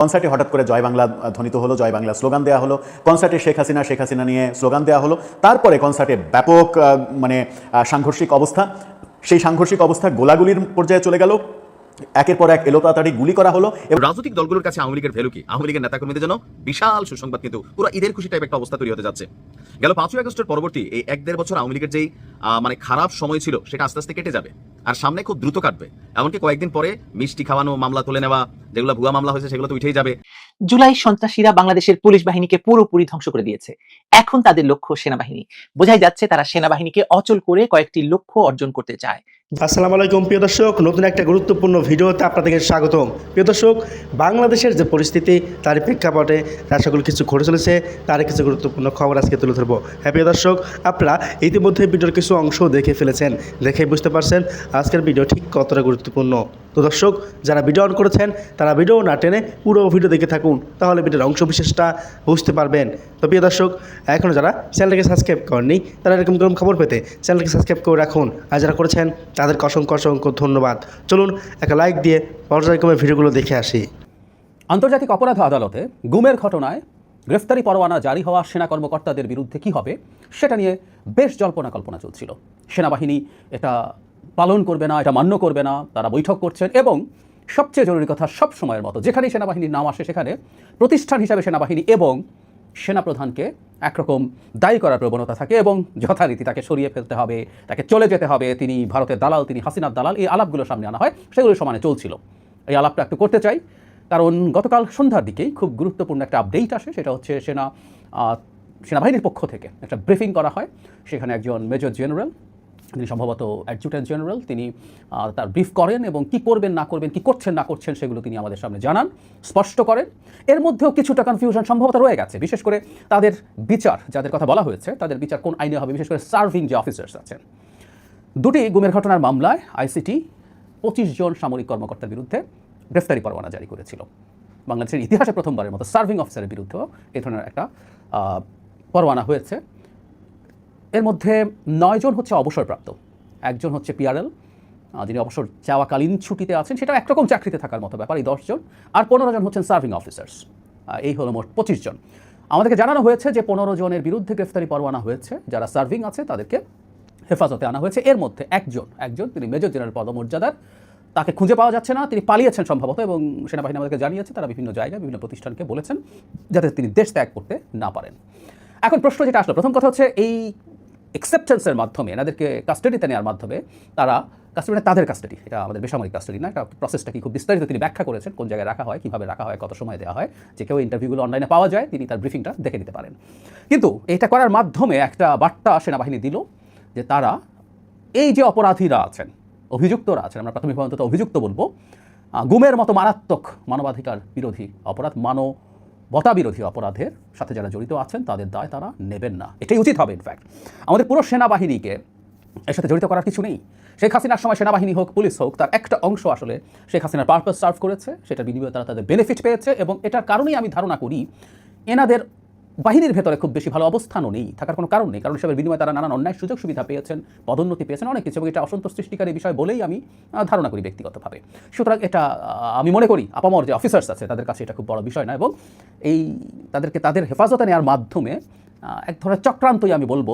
কনসার্টে হঠাৎ করে জয় বাংলা ধ্বনিত হলো, জয় বাংলা স্লোগান দেওয়া হলো। কনসার্টে শেখ হাসিনা শেখ হাসিনা নিয়ে স্লোগান দেওয়া হলো। তারপরে কনসার্টে ব্যাপক মানে সাংঘর্ষিক অবস্থা। সেই সাংঘর্ষিক অবস্থা গোলাগুলির পর্যায়ে চলে গেল। একের পর এক এলোপাতাড়ি গুলি করা হলো এবং রাজনৈতিক দলগুলোর কাছে আওয়ামী লীগের ভ্যালু কি আওয়ামী লীগের নেতাকর্মীদের জন্য বিশাল সুসংবাদ কিন্তু পুরো ঈদের খুশি টাইপ একটা অবস্থা তৈরি হতে যাচ্ছে। গেল পাঁচই আগস্টের পরবর্তী এই এক দেড় বছর আওয়ামী লীগের যেই মানে খারাপ সময় ছিল সেটা আস্তে আস্তে কেটে যাবে আর সামনে খুব দ্রুত কাটবে। এমনকি কয়েকদিন পরে মিষ্টি খাওয়ানো মামলা তুলে নেওয়া যেগুলো ভুয়া মামলা হয়েছে সেগুলো তো উঠেই যাবে। জুলাই সন্ত্রাসীরা বাংলাদেশের পুলিশ বাহিনীকে পুরোপুরি ধ্বংস করে দিয়েছে। এখন তাদের লক্ষ্য সেনাবাহিনী। বোঝাই যাচ্ছে তারা সেনাবাহিনীকে অচল করে কয়েকটি লক্ষ্য অর্জন করতে চায়। আসসালামু আলাইকুম, প্রিয় দর্শক। নতুন একটা গুরুত্বপূর্ণ ভিডিওতে আপনাদেরকে স্বাগতম। প্রিয় দর্শক, বাংলাদেশের যে পরিস্থিতি, তার প্রেক্ষাপটে তার সকল কিছু ঘটে চলেছে, তার কিছু গুরুত্বপূর্ণ খবর আজকে তুলে ধরবো। হ্যাঁ প্রিয় দর্শক, আপনারা ইতিমধ্যে ভিডিওর কিছু অংশ দেখে ফেলেছেন, দেখে বুঝতে পারছেন আজকের ভিডিও ঠিক কতটা গুরুত্বপূর্ণ। তো দর্শক, যারা ভিডিও অন করেছেন, তারা ভিডিও না টেনে পুরো ভিডিও দেখে থাকুন। তাহলে ভিডিওর অংশ বিশেষটা বুঝতে পারবেন। তো প্রিয় দর্শক এখনও যারা চ্যানেলটাকে সাবস্ক্রাইব করেননি, তারা এরকম এরকম খবর পেতে চ্যানেলকে সাবস্ক্রাইব করে রাখুন। আর যারা করেছেন, তাদেরকে অসংখ্য অসংখ্য ধন্যবাদ। চলুন, একটা লাইক দিয়ে পর্যায়ক্রমে ভিডিওগুলো দেখে আসি। আন্তর্জাতিক অপরাধ আদালতে গুমের ঘটনায় গ্রেফতারি পরোয়ানা জারি হওয়া সেনা কর্মকর্তাদের বিরুদ্ধে কি হবে, সেটা নিয়ে বেশ জল্পনা কল্পনা চলছিল। সেনাবাহিনী এটা পালন করবে না, এটা মান্য করবে না, তারা বৈঠক করছেন এবং সবচেয়ে জরুরি কথা সব সময়ের মতো যেখানেই সেনাবাহিনীর নাম আসে সেখানে প্রতিষ্ঠান হিসাবে সেনাবাহিনী এবং সেনাপ্রধানকে একরকম দায়ী করার প্রবণতা থাকে এবং যথারীতি তাকে সরিয়ে ফেলতে হবে, তাকে চলে যেতে হবে। তিনি ভারতের দালাল, তিনি হাসিনার দালাল, এই আলাপগুলো সামনে আনা হয় সেগুলো সমানে চলছিল। এই আলাপটা একটু করতে চাই, কারণ গতকাল সন্ধ্যার দিকেই খুব গুরুত্বপূর্ণ একটা আপডেট আসে, সেটা হচ্ছে সেনা সেনাবাহিনীর পক্ষ থেকে একটা ব্রিফিং করা হয়। সেখানে একজন মেজর জেনারেল তিনি সম্ভবত অ্যাডজুটেন্ট জেনারেল তিনি তার ব্রিফ করেন এবং কি করবেন, না করবেন, কি করছেন, না করছেন সেগুলো তিনি আমাদের সামনে জানান, স্পষ্ট করেন। এর মধ্যেও কিছুটা কনফিউশন সম্ভবত রয়ে গেছে, বিশেষ করে তাদের বিচার, যাদের কথা বলা হয়েছে, তাদের বিচার কোন আইনে হবে, বিশেষ করে সার্ভিং যে অফিসার্স আছেন। দুটি গুমের ঘটনার মামলায় আইসিটি পঁচিশ জন সামরিক কর্মকর্তার বিরুদ্ধে গ্রেফতারি পরোয়ানা জারি করেছিল। বাংলাদেশের ইতিহাসে প্রথমবারের মতো সার্ভিং অফিসারের বিরুদ্ধেও এ ধরনের একটা পরোয়ানা হয়েছে। এর মধ্যে নয়জন হচ্ছে অবসরপ্রাপ্ত। একজন হচ্ছে পিআরএল যিনি অবসর চাওয়াকালীন ছুটিতে আছেন, সেটা একরকম চাকরিতে থাকার মতো ব্যাপার, এই দশজন। আর পনেরো জন হচ্ছেন সার্ভিং অফিসার্স এই হলো মোট পঁচিশ জন। আমাদেরকে জানানো হয়েছে যে পনেরো জনের বিরুদ্ধে গ্রেফতারি পরোয়ানা হয়েছে। যারা সার্ভিং আছে, তাদেরকে হেফাজতে আনা হয়েছে। এর মধ্যে একজন একজন, তিনি মেজর জেনারেল পদমর্যাদার। তাকে খুঁজে পাওয়া যাচ্ছে না, তিনি পালিয়েছেন সম্ভবত এবং সেনাবাহিনী আমাদেরকে জানিয়েছে, তারা বিভিন্ন জায়গায় বিভিন্ন প্রতিষ্ঠানকে বলেছেন যাতে তিনি দেশ ত্যাগ করতে না পারেন। এখন প্রশ্ন যেটা আসলো, প্রথম কথা হচ্ছে এই অ্যাকসেপ্টেন্সের মাধ্যমে, এনাদেরকে কাস্টাডিতে নেওয়ার মাধ্যমে তারা কাস্টাডি মানে তাদের কাস্টাডি এটা আমাদের বেসামরিক কাস্টাডি না, এটা প্রসেসটা কি খুব বিস্তারিত তিনি ব্যাখ্যা করেছেন, কোন জায়গায় রাখা হয়, কীভাবে রাখা হয়, কত সময় দেওয়া হয়, যে কেউ ইন্টারভিউগুলো অনলাইনে পাওয়া যায়, তিনি তার ব্রিফিংটা দেখে নিতে পারেন। কিন্তু এটা করার মাধ্যমে একটা বার্তা সেনাবাহিনী দিল যে তারা, এই যে অপরাধীরা আছেন, অভিযুক্তরা আছেন, আমরা প্রাথমিকভাবে অন্তত অভিযুক্ত বলব গুমের মতো মারাত্মক মানবাধিকার বিরোধী অপরাধ মানবতা বিরোধী অপরাধের সাথে যারা জড়িত আছেন, তাদের দায় তারা নেবেন না। এটাই উচিত হবে ইনফ্যাক্ট আমাদের পুরো সেনাবাহিনীকে এর সাথে জড়িত করার কিছু নেই। শেখ হাসিনার সময় সেনাবাহিনী হোক, পুলিশ হোক, তার একটা অংশ আসলে শেখ হাসিনার পারপাস সার্ভ করেছে সেটা বিনিময়ে তারা তাদের বেনিফিট পেয়েছে এবং এটার কারণেই আমি ধারণা করি, এনাদের বাহিনীর ভেতরে খুব বেশি ভালো অবস্থানও নেই, থাকার কোনো কারণ নেই। কারণ হিসেবে বিনিময়ে তারা নানান অন্যায় সুযোগ সুবিধা পেয়েছেন, পদোন্নতি পেয়েছেন অনেক কিছু এবং এটা অসন্তোষ সৃষ্টিকারী বিষয় বলেই আমি ধারণা করি ব্যক্তিগতভাবে। সুতরাং এটা আমি মনে করি আপামর যে অফিসার্স আছে, তাদের কাছে এটা খুব বড় বিষয় না এবং এই তাদেরকে তাদের হেফাজতে নেওয়ার মাধ্যমে এক ধরনের চক্রান্তই আমি বলব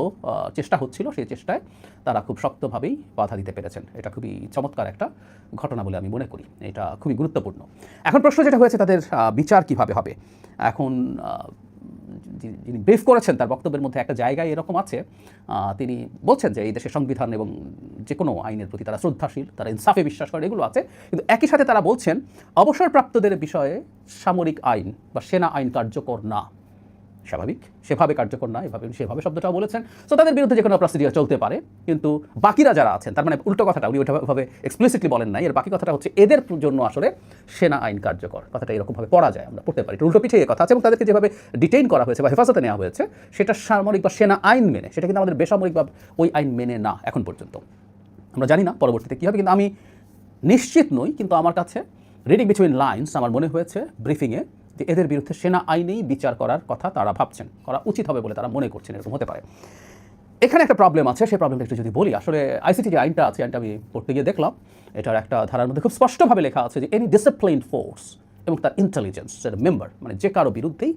চেষ্টা হচ্ছিল সেই চেষ্টায় তারা খুব শক্তভাবেই বাধা দিতে পেরেছেন। এটা খুবই চমৎকার একটা ঘটনা বলে আমি মনে করি। এটা খুবই গুরুত্বপূর্ণ। এখন প্রশ্ন যেটা হয়েছে তাদের বিচার কীভাবে হবে? এখন যিনি- ব্রিফ করেছেন তার বক্তব্যের মধ্যে একটা জায়গায় এরকম আছে তিনি বলছেন যে এই দেশের সংবিধান এবং যে কোনো আইনের প্রতি তারা শ্রদ্ধাশীল, তারা ইনসাফে বিশ্বাস করে, এগুলো আছে। কিন্তু একই সাথে তারা বলছেন, অবসরপ্রাপ্তদের বিষয়ে সামরিক আইন বা সেনা আইন কার্যকর না। স্বাভাবিক। সেভাবে কার্যকর না, এভাবে সেভাবে শব্দটাও বলেছেন। তো তাদের বিরুদ্ধে যে কোনো প্রসিডিওর চলতে পারে, কিন্তু বাকিরা যারা আছেন, তার মানে উল্টো কথাটা উনি ওইভাবে এক্সপ্লিসিটলি বলেন নাই, এর বাকি কথাটা হচ্ছে এদের জন্য আসলে সেনা আইন কার্যকর। কথাটা এরকমভাবে পড়া যায়, আমরা পড়তে পারি। উল্টো এই কথা আছে এবং তাদেরকে যেভাবে ডিটেইন করা হয়েছে বা হেফাজতে নেওয়া হয়েছে, সেটা সামরিক বা সেনা আইন মেনে, সেটা কিন্তু আমাদের বেসামরিক বা ওই আইন মেনে না, এখন পর্যন্ত। আমরা জানি না পরবর্তীতে কী হবে, কিন্তু আমি নিশ্চিত নই, কিন্তু আমার কাছে রিডিং বিটুইন লাইন্স আমার মনে হয়েছে ব্রিফিংয়ে যে এদের বিরুদ্ধে সেনা আইনেই বিচার করার কথা তারা ভাবছেন। করা উচিত হবে বলে তারা মনে করছেন, এরকম হতে পারে। এখানে একটা প্রবলেম আছে সেই প্রবলেমটা একটু যদি বলি, আসলে আইসিটি যে আইনটা আছে, আইনটা আমি পড়তে গিয়ে দেখলাম, এটার একটা ধারার মধ্যে খুব স্পষ্টভাবে লেখা আছে যে এনি ডিসিপ্লিন ফোর্স এবং তার ইন্টেলিজেন্সের মেম্বার মানে যে কারও বিরুদ্ধেই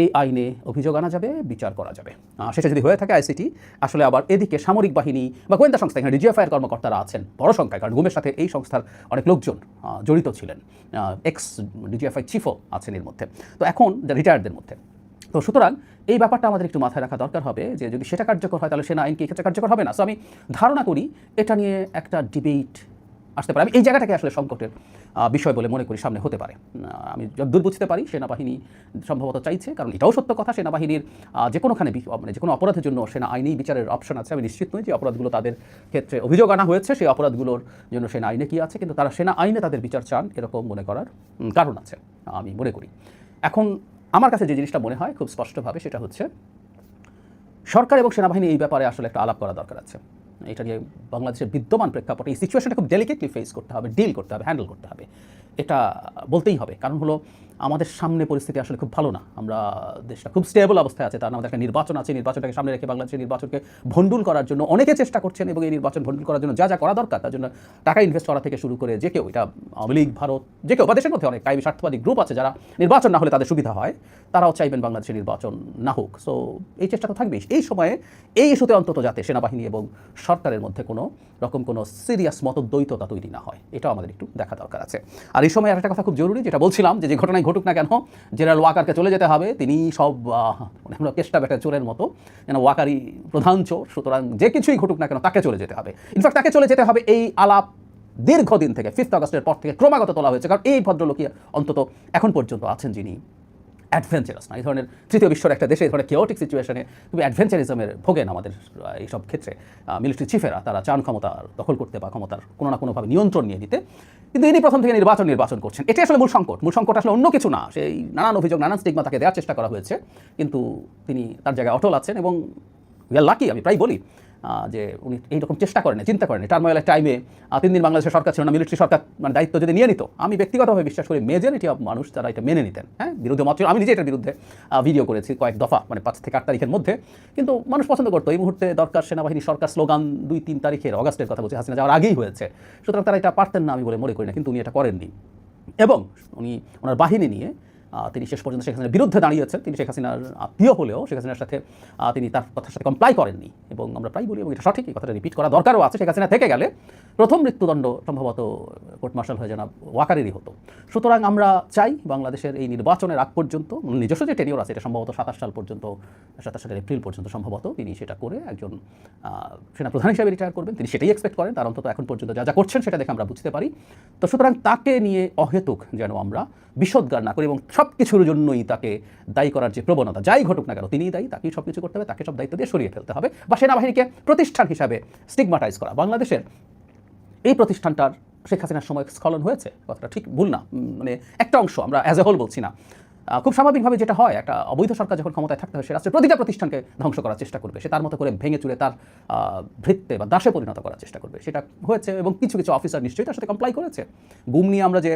এই আইনে অভিযোগ আনা যাবে, বিচার করা যাবে। সেটা যদি হয়ে থাকে আইসিটি, আসলে আবার এদিকে সামরিক বাহিনী বা গোয়েন্দা সংস্থা, এখানে ডিজিএফআইয়ের কর্মকর্তারা আছেন, বড় সংখ্যায়, কারণ গুমের সাথে এই সংস্থার অনেক লোকজন জড়িত ছিলেন। এক্স ডিজিএফআই চিফও আছেন এর মধ্যে। তো এখন রিটায়ার্ডদের মধ্যে। তো সুতরাং এই ব্যাপারটা আমাদের একটু মাথায় রাখা দরকার হবে যে যদি সেটা কার্যকর হয়, তাহলে সেনা আইন কি এক্ষেত্রে কার্যকর হবে না? সো আমি ধারণা করি এটা নিয়ে একটা ডিবেট আসতে পারে। আমি এই জায়গাটাকে আসলে সংকটের বিষয় বলে মনে করি, সামনে হতে পারে। আমি যদ্দূর বুঝতে পারি, সেনাবাহিনী সম্ভবত চাইছে, কারণ এটাও সত্য কথা, সেনাবাহিনীর যে কোনোখানে মানে যে কোনো অপরাধের জন্য সেনা আইনেই বিচারের অপশন আছে। আমি নিশ্চিত নই যে অপরাধগুলো তাদের ক্ষেত্রে অভিযোগ আনা হয়েছে, সেই অপরাধগুলোর জন্য সেনা আইনে কি আছে, কিন্তু তারা সেনা আইনে তাদের বিচার চান, এরকম মনে করার কারণ আছে, আমি মনে করি। এখন আমার কাছে যে জিনিসটা মনে হয়, খুব স্পষ্টভাবে, সেটা হচ্ছে সরকার এবং সেনাবাহিনী এই ব্যাপারে আসলে একটা আলাপ করা দরকার আছে। এটা নিয়ে বাংলাদেশের বিদ্যমান প্রেক্ষাপটে এই সিচুয়েশনটা খুব ডেলিকেটলি ফেস করতে হবে ডিল করতে হবে হ্যান্ডেল করতে হবে। এটা বলতেই হবে। কারণ হলো আমাদের সামনে পরিস্থিতি আসলে খুব ভালো না। আমরা দেশটা খুব স্টেবল অবস্থায় আছে। তার আমাদের একটা নির্বাচন আছে। নির্বাচনটাকে সামনে রেখে বাংলাদেশের নির্বাচনকে ভণ্ডুল করার জন্য অনেকে চেষ্টা করছেন এবং এই নির্বাচন ভণ্ডুল করার জন্য যা যা করা দরকার, তার জন্য টাকা ইনভেস্ট করা থেকে শুরু করে যে কেউ, এটা আওয়ামী লীগ, ভারত, যে কেউ বা দেশের মধ্যে অনেক কায়েমি স্বার্থবাদী গ্রুপ আছে যারা নির্বাচন না হলে তাদের সুবিধা হয়, তারাও চাইবেন বাংলাদেশের নির্বাচন না হোক। সো এই চেষ্টা তো থাকবেই। এই সময়ে এই ইস্যুতে অন্তত যাতে সেনাবাহিনী এবং সরকারের মধ্যে কোনো রকম কোনো সিরিয়াস মতদ্বৈততা তৈরি না হয়। এটাও আমাদের একটু দেখা দরকার আছে। আর এই সময় আরেকটা কথা খুব জরুরি, যেটা বলছিলাম যে ঘটনায় ঘটুক না কেন জেনারেল ওয়াকারকে চলে যেতে হবে। তিনি সব মানে আমরা কেষ্টা বেটা চোরের মতো, যেন ওয়াকারই প্রধান চোর, সুতরাং যে কিছুই ঘটুক না কেন, তাকে চলে যেতে হবে। ইনফ্যাক্ট তাকে চলে যেতে হবে এই আলাপ দীর্ঘদিন থেকে ফিফথ আগস্টের পর থেকে ক্রমাগত তোলা হয়েছে, কারণ এই ভদ্রলোকীয় অন্তত এখন পর্যন্ত আছেন যিনি। অ্যাডভেঞ্চারাস না। এই ধরনের তৃতীয় বিশ্বের একটা দেশে এই ধরনের কেওটিক সিচুয়েশনে খুবই অ্যাডভেঞ্চারিজমের ভোগেন আমাদের এইসব ক্ষেত্রে। মিলিটারি চিফেরা তারা চান ক্ষমতা দখল করতে বা ক্ষমতার কোনো না কোনোভাবে নিয়ন্ত্রণ নিয়ে নিতে। কিন্তু ইনি প্রথম থেকে নির্বাচন নির্বাচন করছেন। এটাই আসলে মূল সংকট। মূল সংকট আসলে অন্য কিছু না। সেই নানান অভিযোগ, নানান স্টিগমা তাকে দেওয়ার চেষ্টা করা হয়েছে। কিন্তু তিনি তার জায়গায় অটল আছেন এবং উইয়ার লাকি আমি প্রায় বলি। যে উনি এইরকম চেষ্টা করেন চিন্তা করেন টার্মোয়েলের টাইমে তিন দিন বাংলাদেশের সরকার ছিল না মিলিটারি সরকার মানে দায়িত্ব যদি নিয়ে নিত, আমি ব্যক্তিগতভাবে বিশ্বাস করি মেজরিটি অফ মানুষ তারা এটা মেনে নিতেন হ্যাঁ? বিরুদ্ধে মত আমি নিজে এটার বিরুদ্ধে ভিডিও করেছি কয়েক দফা মানে পাঁচ থেকে আট তারিখের মধ্যে। কিন্তু মানুষ পছন্দ করতো, এই মুহূর্তে দরকার সেনাবাহিনী সরকার স্লোগান দুই তিন তারিখের, অগাস্টের কথা বলছি, হাসিনা যাওয়ার আগেই হয়েছে। সুতরাং তারা এটা পারতেন না আমি বলে মনে করি না, কিন্তু উনি এটা করেননি। এবং উনি ওনার বাহিনী নিয়ে তিনি শেষ পর্যন্ত শেখ হাসিনার বিরুদ্ধে দাঁড়িয়েছেন। তিনি শেখ হাসিনার আত্মীয় হলেও শেখ হাসিনার সাথে তিনি তার কথার সাথে কমপ্লাই করেননি। এবং আমরা প্রায় বলি, এবং এটা সঠিক, এই কথাটা রিপিট করা দরকারও আছে। শেখ হাসিনা থেকে গেলে প্রথম মৃত্যুদণ্ড সম্ভবত কোর্ট মার্শাল হয়ে জানা ওয়াকারেরই হতো। সুতরাং আমরা চাই বাংলাদেশের এই নির্বাচনের আগ পর্যন্ত নিজস্ব যে টেনিওর আছে, এটা সম্ভবত সাতাশ সাল পর্যন্ত, সাতাশ সালের এপ্রিল পর্যন্ত সম্ভবত তিনি সেটা করে একজন সেনাপ্রধান হিসেবে রিটায়ার করবেন। তিনি সেটাই এক্সপেক্ট করেন, তার অন্তত এখন পর্যন্ত যা যা করছেন সেটা দেখে আমরা বুঝতে পারি। তো সুতরাং তাকে নিয়ে অহেতুক যেন আমরা বিশদগার না করি, এবং সব কিছুর জন্যই তাকে দায়ী করার যে প্রবণতা, যাই ঘটুক না কেন, তিনিই দায়ী, তাকেই সব কিছু করতে হবে, তাকে সব দায়িত্ব দিয়ে সরিয়ে ফেলতে হবে বা সেনাবাহিনীকে প্রতিষ্ঠান হিসাবে স্টিগমাটাইজ করা। বাংলাদেশের এই প্রতিষ্ঠানটার শেখ হাসিনার সময় স্খলন হয়েছে, কথাটা ঠিক ভুল না মানে একটা অংশ, আমরা অ্যাজ এ হোল বলছি না। খুব স্বাভাবিকভাবে যেটা হয়, একটা অবৈধ সরকার যখন ক্ষমতায় থাকতে হয়, সে রাষ্ট্রের প্রতিটা প্রতিষ্ঠানকে ধ্বংস করার চেষ্টা করবে। সে তার মতো করে ভেঙে চুরে তার ভৃত্যে বা দাসে পরিণত করার চেষ্টা করবে। সেটা হয়েছে এবং কিছু কিছু অফিসার নিশ্চয়ই তার সাথে কমপ্লাই করেছে। গুম নিয়ে আমরা যে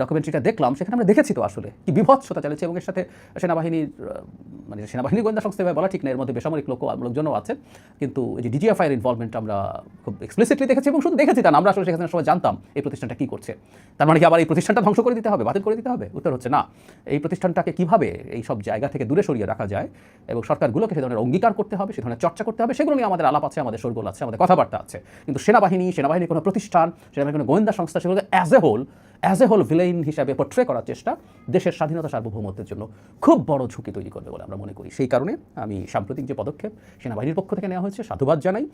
ডকুমেন্টারিটা দেখলাম, সেখানে আমরা দেখেছি তো আসলে কি বিভৎসতা চালিয়েছে এবং এর সাথে সেনাবাহিনীর মানে সেনাবাহিনী গোয়েন্দা সংস্থা বলা ঠিক না, এর মধ্যে বেসামরিক লোক লোকজনও আছে। কিন্তু এই যে ডিজিএফআইয়ের ইনভলভমেন্ট আমরা খুব এক্সপ্লিসিটলি দেখেছি এবং শুধু দেখেছি তা আমরা আসলে সেখানে সময় জানতাম এই প্রতিষ্ঠানটা কী করছে। তার মানে কি আবার এই প্রতিষ্ঠানটা ধ্বংস করে দিতে হবে, বাতিল করে দিতে হবে? উত্তর হচ্ছে না। এই প্রতিষ্ঠানটাকে কীভাবে এই সব জায়গা থেকে দূরে সরিয়ে রাখা যায় এবং সরকারগুলোকে সে ধরনের অঙ্গীকার করতে হবে, সে ধরনের চর্চা করতে হবে, সেগুলো নিয়ে আমাদের আলাপ আছে, আমাদের সরগোল আছে, আমাদের কথাবার্তা আছে। কিন্তু সেনাবাহিনী, সেনাবাহিনীর কোনো প্রতিষ্ঠান, সেনাবাহিনীর কোনো গোয়েন্দা সংস্থা সেগুলোকে as a whole as a whole villain হিসাবে পোট্রে করার চেষ্টা দেশের স্বাধীনতা সার্বভৌমত্বের জন্য খুব বড় ঝুঁকি তৈরি করবে বলে আমরা মনে করি। সেই কারণে আমি সাম্প্রতিক যে পদক্ষেপ সেনাবাহিনীর পক্ষ থেকে নেওয়া হয়েছে, সাধুবাদ জানাই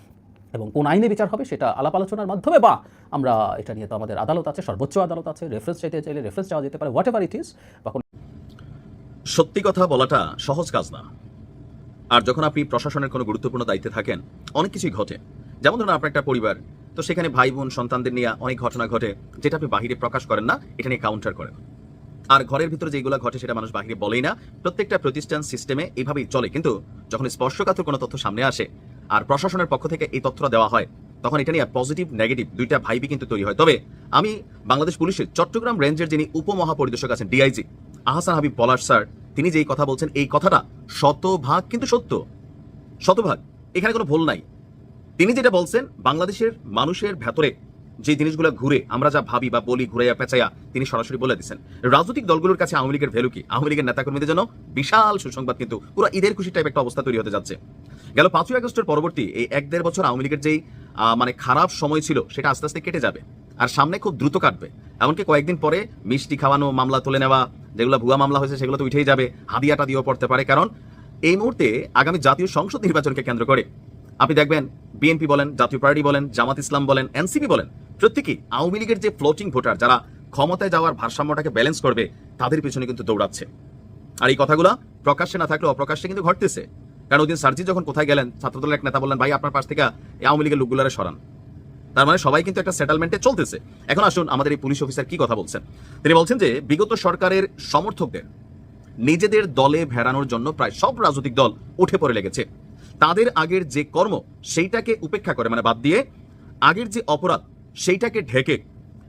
এবং কোন আইনে বিচার হবে সেটা আলাপ আলোচনার মাধ্যমে বা আমরা এটা নিয়ে তো আমাদের আদালত আছে, সর্বোচ্চ আদালত আছে রেফারেন্স চাইতে চাইলে রেফারেন্স চাওয়া যেতে পারে হোয়াট এভার ইট ইস বা সত্যি কথা বলাটা সহজ কাজ না। আর যখন আপনি প্রশাসনের কোনো গুরুত্বপূর্ণ দায়িত্বে থাকেন, অনেক কিছুই ঘটে। যেমন ধরুন আপনার একটা পরিবার, তো সেখানে ভাই বোন সন্তানদের নিয়ে অনেক ঘটনা ঘটে, যেটা আপনি বাহিরে প্রকাশ করেন না, এটা নিয়ে কাউন্টার করেন। আর ঘরের ভিতরে যেগুলো ঘটে সেটা মানুষ বাহিরে বলেই না, প্রত্যেকটা প্রতিষ্ঠান সিস্টেমে এইভাবেই চলে। কিন্তু যখন স্পর্শকাতর কোনো তথ্য সামনে আসে, আর প্রশাসনের পক্ষ থেকে এই তথ্যটা দেওয়া হয়, তখন এটা নিয়ে পজিটিভ নেগেটিভ দুইটা ভাইবি কিন্তু তৈরি হয়। তবে আমি বাংলাদেশ পুলিশের চট্টগ্রাম রেঞ্জের যিনি উপমহাপরিদর্শক আছেন ডিআইজি আহসান হাবিব পলাশ স্যার, তিনি যেই কথা বলছেন, এই কথাটা শতভাগ কিন্তু সত্য। শতভাগ, এখানে কোনো ভুল নাই। তিনি যেটা বলছেন, বাংলাদেশের মানুষের ভেতরে যে জিনিসগুলো ঘুরে, আমরা যা ভাবি বা বলি, ঘুরাইয়া পেঁচাইয়া তিনি সরাসরি বলে দিচ্ছেন রাজনৈতিক দলগুলোর কাছে আওয়ামী লীগের ভ্যালু কি? আওয়ামী লীগের নেতাকর্মীদের জন্য বিশাল সুসংবাদ কিন্তু পুরো ঈদের খুশি টাইপ একটা অবস্থা তৈরি হতে যাচ্ছে। গেল পাঁচই আগস্টের পরবর্তী এই এক দেড় বছর আওয়ামী লীগের যেই মানে খারাপ সময় ছিল, সেটা আস্তে আস্তে কেটে যাবে। আর সামনে খুব দ্রুত কাটবে। এমনকি কয়েকদিন পরে মিষ্টি খাওয়ানো, মামলা তুলে নেওয়া, যেগুলো ভুয়া মামলা হয়েছে সেগুলো তো উঠেই যাবে, হাদিয়াটা দিয়েও পড়তে পারে। কারণ এই মুহূর্তে আগামী জাতীয় সংসদ নির্বাচনকে কেন্দ্র করে, আপনি দেখবেন বিএনপি বলেন, জাতীয় পার্টি বলেন, জামাত ইসলাম বলেন, এনসিপি বলেন, প্রত্যেকেই আওয়ামী লীগের যে ফ্লোটিং ভোটার যারা ক্ষমতায় যাওয়ার ভারসাম্যটাকে ব্যালেন্স করবে, তাদের পিছনে কিন্তু দৌড়াচ্ছে। আর এই কথাগুলো প্রকাশ্যে না থাকলেও অপ্রকাশ্যে কিন্তু ঘটতেছে। কারণ ওদিন সার্জি যখন কোথায় গেলেন, ছাত্রদলের এক নেতা বললেন, ভাই, আপনার পাশ থেকে আওয়ামী লীগের লোকগুলারে সরান। তার মানে সবাই কিন্তু একটা সেটেলমেন্টে চলতেছে। এখন আসুন আমাদের এই পুলিশ অফিসার কি কথা বলছেন? তিনি বলছেন যে, বিগত সরকারের সমর্থকদের নিজেদের দলে ভেড়ানোর জন্য প্রায় সব রাজনৈতিক দল উঠে পড়ে লেগেছে। তাদের আগের যে কর্ম, সেইটাকে উপেক্ষা করে মানে বাদ দিয়ে আগের যে অপরাধ, সেইটাকে ঢেকে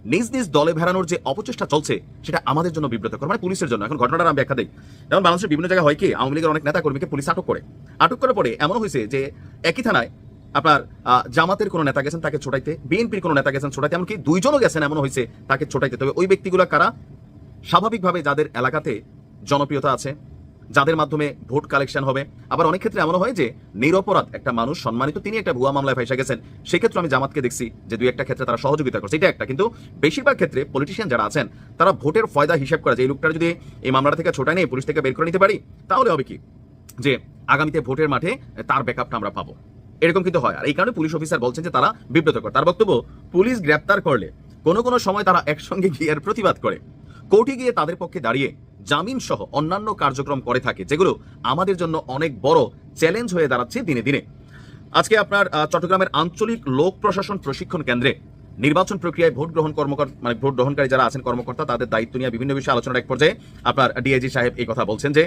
নিজ নিজ দলে ভেড়ানোর যে অপচেষ্টা চলছে, সেটা আমাদের জন্য বিব্রতকর মানে পুলিশের জন্য। এখন ঘটনাটা আমি ব্যাখ্যা দিই। যেমন বাংলাদেশের বিভিন্ন জায়গায় হয় কি, আওয়ামী লীগের অনেক নেতা কর্মীকে পুলিশ আটক করে। আটক করার পরে এমন হয়েছে যে, একই থানায় আপনার জামাতের কোনো নেতা গেছেন তাকে ছোটাইতে, বিএনপির কোনো নেতা গেছেন ছোটাইতে, এমনকি দুইজনও গেছেন এমন হয়েছে, তাকে ছোটাইতে। তবে ওই ব্যক্তিগুলো কারা? স্বাভাবিকভাবে যাদের এলাকাতে জনপ্রিয়তা আছে, যাদের মাধ্যমে ভোট কালেকশন হবে, আবার অনেক ক্ষেত্রে এমন হয় যে নিরপরাধ একটা মানুষ, সম্মানিত তিনি একটা ভুয়া মামলায় ফাইসা গেছেন, সেক্ষেত্রে আমি জামাতকে দেখছি যে দুই একটা ক্ষেত্রে তারা সহযোগিতা করছে। এটা একটা, কিন্তু বেশিরভাগ ক্ষেত্রে পলিটিশিয়ান যারা আছেন, তারা ভোটের ফয়দা হিসাব করে যে, এই লোকটা যদি এই মামলাটা থেকে ছোটাই নিয়ে পুলিশ থেকে বের করে নিতে পারি, তাহলে হবে কি? যে, আগামীতে ভোটের মাঠে তার ব্যাকআপটা আমরা পাবো। এরকম কিন্তু হয়। আর এই কারণে পুলিশ অফিসার বলছেন যে তারা বিব্রতকর। তার বক্তব্য, পুলিশ গ্রেপ্তার করলে কোনো কোনো সময় তারা একসঙ্গে গিয়ে প্রতিবাদ করে। কোর্টে গিয়ে তাদের পক্ষে দাঁড়িয়ে জামিন সহ অন্যান্য কার্যক্রম করে থাকে, যেগুলো আমাদের জন্য অনেক বড় চ্যালেঞ্জ হয়ে দাঁড়াচ্ছে দিনে দিনে। আজকে আপনার চট্টগ্রামের আঞ্চলিক লোক প্রশাসন প্রশিক্ষণ কেন্দ্রে নির্বাচন প্রক্রিয়ায় ভোট গ্রহণ কর্মকর্তা মানে ভোট গ্রহণকারী যারা আছেন কর্মকর্তা, তাদের দায়িত্ব নিয়ে বিভিন্ন বিষয়ে আলোচনার এক পর্যায়ে আপনার ডিআইজি সাহেব এই কথা বলছেন যে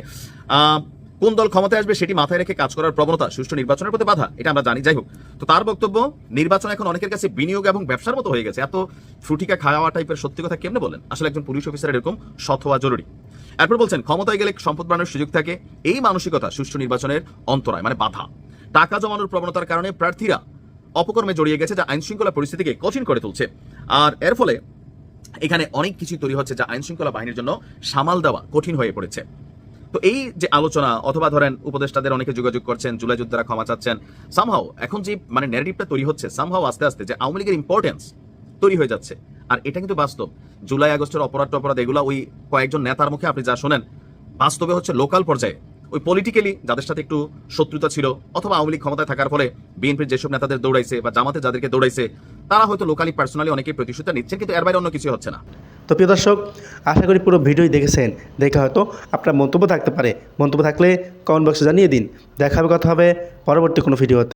কোন দল ক্ষমতায় আসবে সেটি মাথায় রেখে কাজ করার প্রবণতা সুষ্ঠু নির্বাচনের প্রতি বাধা, এটা আমরা জানি। যাই হোক, তো তার বক্তব্য, নির্বাচন এখন অনেকের কাছে বিনিয়োগ এবং ব্যবসার মতো হয়ে গেছে। এত ফ্রুটিকা খাওয়া টাইপের সত্যি কথা কেমনে বলেন? আসলে একজন পুলিশ অফিসারের এরকম সৎ হওয়া জরুরি। এরপর বলছেন, ক্ষমতায় গেলে সম্পদ বাড়ানোর সুযোগ থাকে, এই মানসিকতা সুষ্ঠু নির্বাচনের অন্তরায় মানে বাধা। টাকা জমানোর প্রবণতার কারণে প্রার্থীরা অপকর্মে জড়িয়ে গেছে, যা আইন শৃঙ্খলা পরিস্থিতিকে কঠিন করে তুলছে। আর এর ফলে এখানে অনেক কিছু তৈরি হচ্ছে, যা আইন শৃঙ্খলা বাহিনীর জন্য সামাল দেওয়া কঠিন হয়ে পড়েছে। তো এই যে আলোচনা, অথবা ধরেন উপদেষ্টাদের অনেকে যোগাযোগ করছেন জুলাই যুদ্ধরা ক্ষমা চাচ্ছেন সামহাও এখন যে মানে ন্যারেটিভটা তৈরি হচ্ছে সামহাও আস্তে আস্তে যে আওয়ামী লীগের ইম্পর্টেন্স তৈরি হয়ে যাচ্ছে। আর এটা কিন্তু বাস্তব। জুলাই, আগস্টের অপরাধ টপরাধ, এগুলো ওই কয়েকজন নেতার মুখে আপনি যা শোনেন, বাস্তবে হচ্ছে লোকাল পর্যায়ে। ওই পলিটিক্যালি যাদের সাথে একটু শত্রুতা ছিল, অথবা আওয়ামী লীগ ক্ষমতায় থাকার ফলে বিএনপির যেসব নেতাদের দৌড়াইছে বা জামাতে যাদেরকে দৌড়াইছে, তারা হয়তো লোকালি পার্সোনালি অনেকে প্রতিশ্রুতি নিচ্ছেন, কিন্তু এর বাইরে অন্য কিছু হচ্ছে না। তো প্রিয় দর্শক, আশা করি পুরো ভিডিওই দেখেছেন। দেখে হয়তো আপনার মন্তব্য থাকতে পারে। মন্তব্য থাকলে কমেন্ট বক্সে জানিয়ে দিন। দেখা হবে, কথা হবে পরবর্তী কোনো ভিডিওতে।